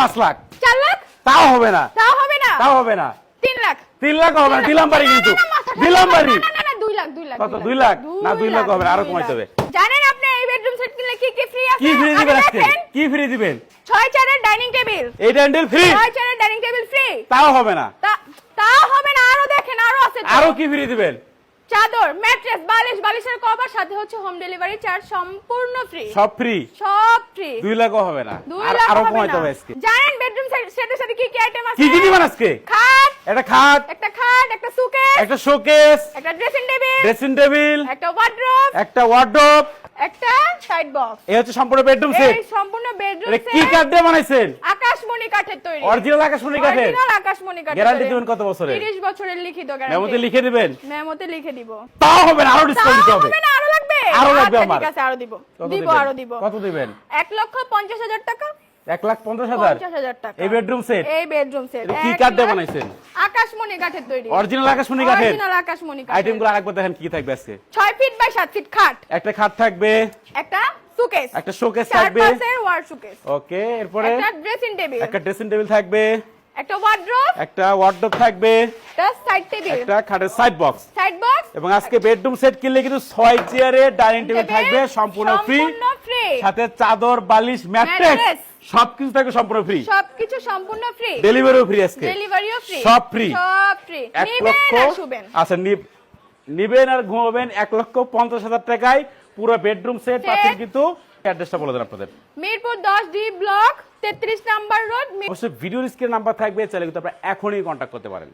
পাঁচ লাখ। চার লাখ? তাও হবে না। তাও হবে না? তাও হবে না। তিন লাখ? তিন লাখ হবে না দিলাম বাড়ি কিন্তু। না, না, দিলাম না, না, না, দুই লাখ দুই লাখ কত, দুই লাখ? না, দুই লাখ হবে আরও কমাইতে হবে। জানেন আপনি এই বেডরুম সেট কিনলে কি কি ফ্রি আছে? কি ফ্রি দিবেন আজকে? কি ফ্রি দিবেন? ছয় চেয়ারের ডাইনিং টেবিল এইটা হ্যান্ডেল ফ্রি ছয় চেয়ারের ডাইনিং টেবিল ফ্রি তাও হবে না। তাও হবে না আরও দেখেন আরও আছে আরও কি ফ্রি দিবেন? চাদর ম্যাট্রেস বালিশ বালিশের কভার সাথে হচ্ছে হোম ডেলিভারি চার্জ সম্পূর্ণ ফ্রি সব ফ্রি সব ফ্রি দুই লাখও হবে না। আর- আরও কমাইতে। হবে আজকে। জানেন বেডরুম সেটের সাথে কি কি আইটেম আছে? কি কি দিবেন আজকে? খাট। একটা খাট। একটা খাট একটা সুকেস একটা শোকেস একটা ড্রেসিং টেবিল ড্রেসিং টেবিল একটা ওয়ার্ড্রোব একটা ওয়ার্ডরোব একটা সাইড বক্স এই হচ্ছে সম্পূর্ণ বেডরুম সেট এই সম্পূর্ণ বেডরুম এটা কি কাঠ দিয়ে বানাইছেন? কাঠের তৈরি। অরিজিনাল আকাশমণি কাঠের। অরিজিনাল আকাশমণি কাঠের গ্যারান্টি দিবেন কত বছরের? 30 বছরের লিখিত মেমোতে লিখে দিবেন। মেমোতে লিখে দিব। তাও হবে না আরও ডিসকাউন্ট দিতে হবে। না আরও লাগবে? আরও লাগবে আচ্ছা, আমার। ঠিক আছে আরও দিব। দিব আরও দিব। কত দিবেন? এক লক্ষ পঞ্চাশ হাজার টাকা? এক লাখ পঞ্চাশ হাজার। টাকা। এই বেডরুম সেট এই বেডরুম সেট কি কাঠ দিয়ে বানাইছেন? আকাশমণি কাঠের তৈরি। অরিজিনাল আকাশমণি কাঠের। অরিজিনাল আকাশমণি কাঠের। আইটেম আরেকবার দেখেন কি থাকবে আজকে। ছয় ফিট বাই সাত ফিট খাট। একটা খাট থাকবে। একটা সুকেস একটা শোকেস চার থাকবে। পাশের ওয়ার সুকেস ওকে এরপরে একটা ড্রেসিং টেবিল একটা ড্রেসিং টেবিল থাকবে। একটা ওয়ার্ড্রোব একটা ওয়ার্ডরোব থাকবে। একটা সাইড টেবিল একটা খাটের সাইড বক্স সাইড বক্স এবং আজকে বেডরুম সেট কিনলে কিন্তু ছয় চেয়ারের ডাইনিং টেবিল থাকবে সম্পূর্ণ ফ্রি সাথে চাদর বালিশ ম্যাট্রেস। সবকিছু থাকে সম্পূর্ণ ফ্রি সবকিছু সম্পূর্ণ ফ্রি ডেলিভারিও ফ্রি আজকে। ডেলিভারিও ফ্রি সব ফ্রি সব ফ্রি এক লক্ষ আচ্ছা নিব- নিবেন আর ঘুমাবেন এক লক্ষ পঞ্চাশ হাজার টাকায়। পুরো বেডরুম সেট। পাচ্ছেন কিন্তু অ্যাড্রেসটা বলে দেন আপনাদের। Mirpur 10 D block 33 number road অবশ্যই ভিডিও স্ক্রিন নাম্বার থাকবে চাইলে কিন্তু আপনারা এখনই কন্ট্যাক্ট করতে পারেন।